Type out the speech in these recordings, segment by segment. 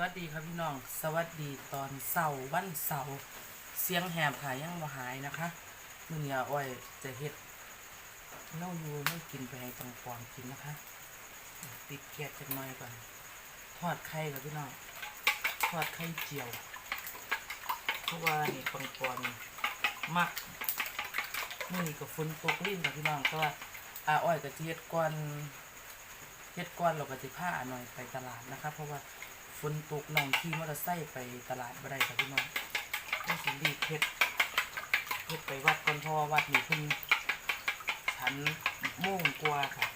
วัสดีครับพี่น้อง สวัสดีตอนเสาร์วันเสาร์เสียงแหบหายยังบ่หายนะคะมือนี้ออ้อยจะเฮ็ดเล่าอยู่ไม่กินไปให้ตังปอนกินนะคะ ติดแก๊สจักหน่อยก่อน ทอดไข่กับพี่น้อง ทอดไข่เจียว เพราะว่านี่ปังปอนมักมือนี้กับฝนตกลิ้นกับพี่น้องแต่ว่าอาอ้อยกับเจี๊ยดก่อนเฮ็ดก้อนเราก็สิพาหน่อยไปตลาดนะครับเพราะว่า นตกน้องขี่มอเตอร์ไซค์ไปตลาดบ่ได้ครับพี่น้องต้องสิรีบเฮ็ดเฮ็ดไปวัดก่อนเพราะว่าวัดนี่เพิ่นฉันโม่งกว่าค่ะ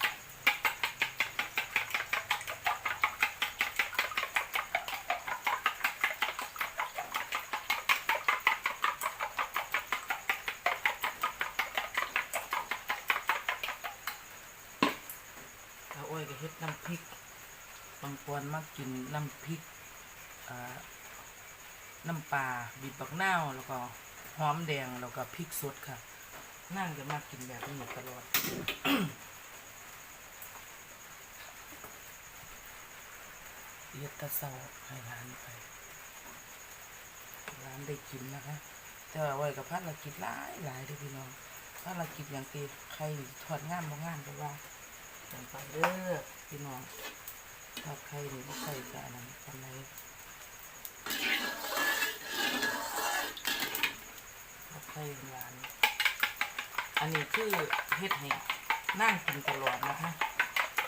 เอาอ้ยก็เฮ็ดน้ำพริกางคนมากินน้ำพริกน้ำปลาบีบบักนาวแล้วก็หอมแดงแล้วก็พริกสดค่ะ นั่งจะมากินแบบนี้ตลอดเย็ดตะเศร้าให้ร้านไป ร้านได้กินนะคะ แต่ว่าไว้กับภารกิจหลายหลายด้อพี่น้องภารกิจอย่างตีใครถอดงานบ่งานก็ว่ากันไปเด้อพี่น้อง ทอดไข่นี่บ่ใส่กะอันนั้นปาใดทอดไข่ร้านอันนี้คือเฮ็ดให้นั่งกินตลอดนะคะ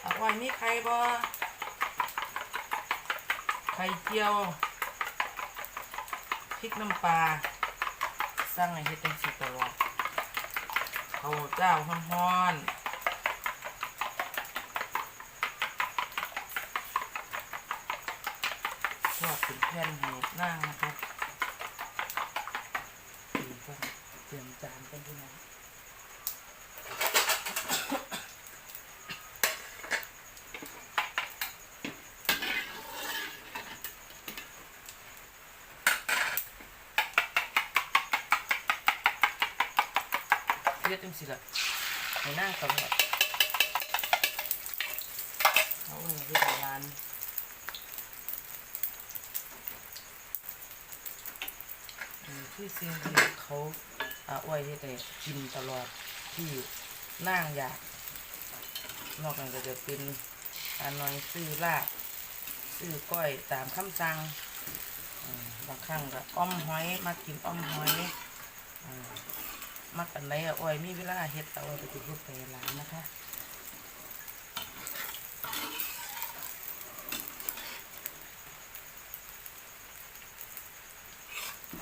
เอาไว้มีใครบ่ไข่เจียวพริกน้ำปลาสร้างให้เฮ็ดจังซี่ตลอดเขาเจ้าฮ้อนๆ ทอดเป็นแผ่นให้นั่งนะครับดีก่อนเตรียมจานกันพี่น้องเฮ็ดจังซี่ล่ะในหนั่งตลอดเอาเงินที่ร้าน อืมที่สิ่งที่เขาอาอ้อยเฮ็ดให้กินตลอดที่นั่งอยาก นอกนั้นก็จะเป็นอาน้อยซื้อลาบซื้อก้อยตามคำสั่งบางครั้งก็อ้อมหอยมากินอ้อมหอยอมมักอันไหนอ้อยมีเวลาเฮ็ดอาอ้อยก็จะเฮ็ดไปร้านนะคะ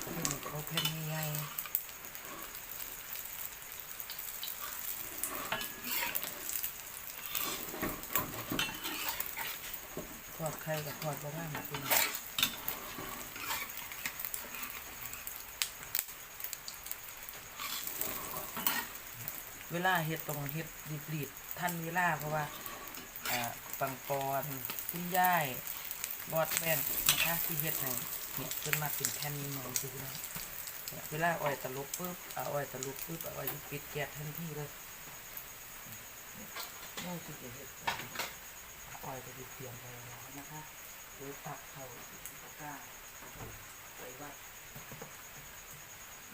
ซึ่งเขาเพิ่นใหญ่ ทอดไข่กับทอดบ่ง่ายมากินเวลาเฮ็ดตรงเฮ็ดรีบๆท่านเวลาเพราะว่าปังปอนคุณยายบอดแบนนะคะที่เฮ็ดให้เนี่ยจนมาเป็นแผ่นนี้หน่อยคือนะเนี่ยเวลาอ้อยตะลุกปุ๊บเอาอ้อยตะลุกปุ๊บเอาอ้อยปิดแก๊สทันทีเลยนี่คือเฮ็ด แบบนี้อ้อยก็จะเตรียมไว้แล้วนะคะหรือตักเข้าตะกร้าไปวัด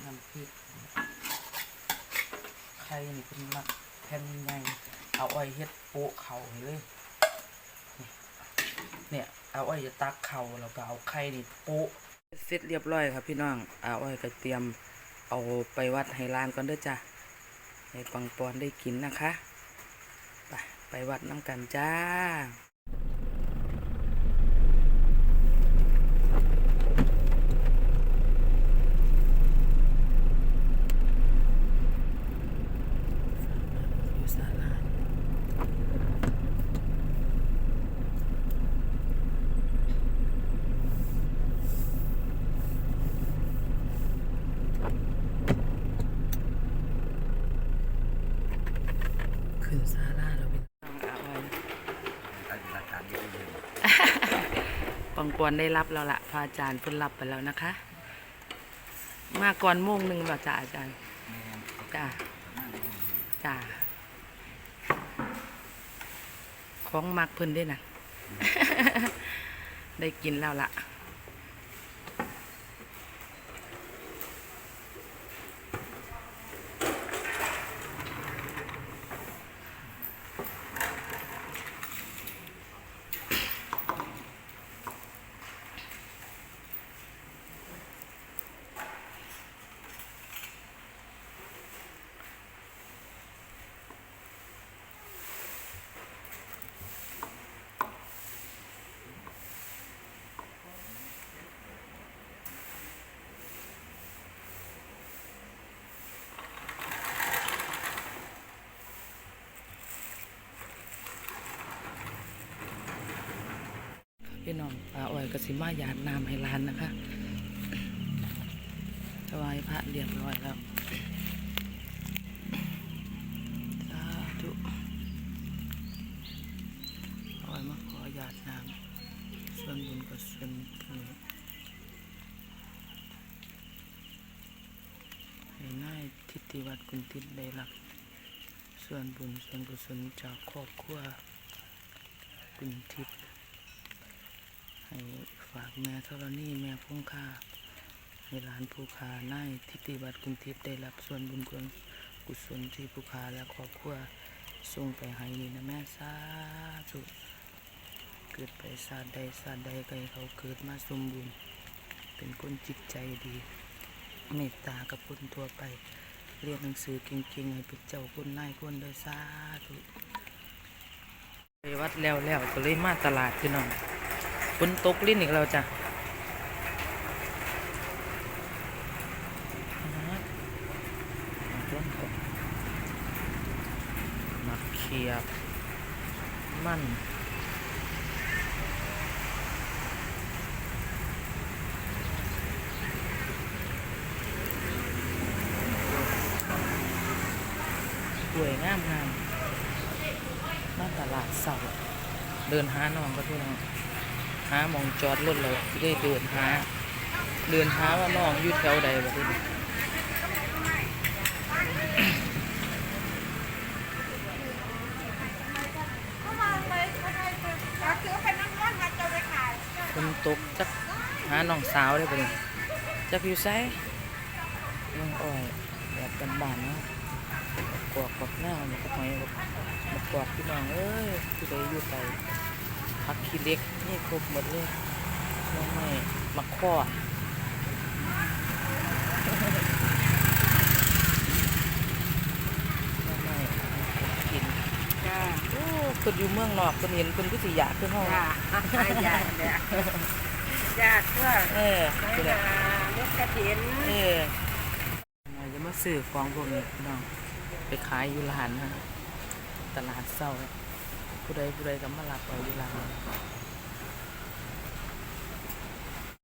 น้ำพริกไข่นี่เป็นมักแผ่นใหญ่เอาอ้อยเฮ็ดโปะเข่าเลยเนี่ยเอาอ้อยจะตักเข่าแล้วก็เอาไข่นี่โปะเสร็จเรียบร้อยครับพี่น้องเอาอ้อยก็เตรียมเอาไปวัดให้ร้านก่อนเด้อจ้ะให้ปังปอนได้กินนะคะ ไปวัดน้ำกันจ้าอยู่ศาลาขึ้นศาลาแล้วพี่น้องอาอ้อย อายุราการเย ปองกวนได้รับแล้วละพระอาจารย์เพิ่นรับไปแล้วนะคะ มาก่อนโมงหนึ่งแล้วจ้ะอาจารย์แม่จ้าจ้าของมักเพิ่นด้วยนะได้กินแล้วล่ะ พี่น้องปลาอ้อยกสิมาหยาดน้ำให้ร้านนะคะถวายพระเรียบร้อยแล้วสาธุอ้อยมาขอหยาดน้ำส่วนบุญกับส่วนนี้ให้นายทิติวัดกุณทิศได้รับส่วนบุญส่วนกุศลจากครอบครัวกุณทิพย์ ให้ฝากแม่ธรณีแม่พงค่าให้หลานผู้คานายทิติบัตรกรุงเทพได้รับส่วนบุญกุศลกุศลที่ผู้คาและครอบครัวส่งไปให้นี่นะแม่สาธุเกิดไปศาสตร์ใดศาสตร์ใดก็ให้เขาเกิดมาสมบูรณ์เป็นคนจิตใจดี เมตตากับคนทั่วไป เรียนหนังสือเก่งๆให้เป็นเจ้าคนนายคนโดยสาธุไปวัดแล้วแล้วก็เลยมาตลาดพี่น้อง ฝนตกลิ้นอีกแล้วจ้ะมาเขียบมันสวยงามงามมาตลาดเสาเดินหาน้องก็พี่น้องาหมองจอดรถเลยได้เดินหา เดินหาว่าน้องอยู่แถวใดบ่ได้างคนตกจักหาน้องสาวได้บ่นี่จักอยู่ไสน้องอ้อยแบบบ้านๆเนาะบักกอกหน้าบันก็หอยบักบักกอกพี่น้องเอ้ยผู้ใดอยู่ไกล ผักขี้เหล็กนี่ครบหมดเลยน้องไม้มักข้อน้องไม้กินจ้าโอ้คนอยู่เมืองนอกคนเห็นคนก็สิอยากขึ้นห้องจ้าญาติเนี่ยญาติก็เออใช้คือแบมาบลูกกระถินเออเราจะมาซื้อของพวกนี้พี่น้องไปขายอยู่ร้านนะตลาดเศร้า ผู้ใดผู้ใดก็มารับเอาเวลา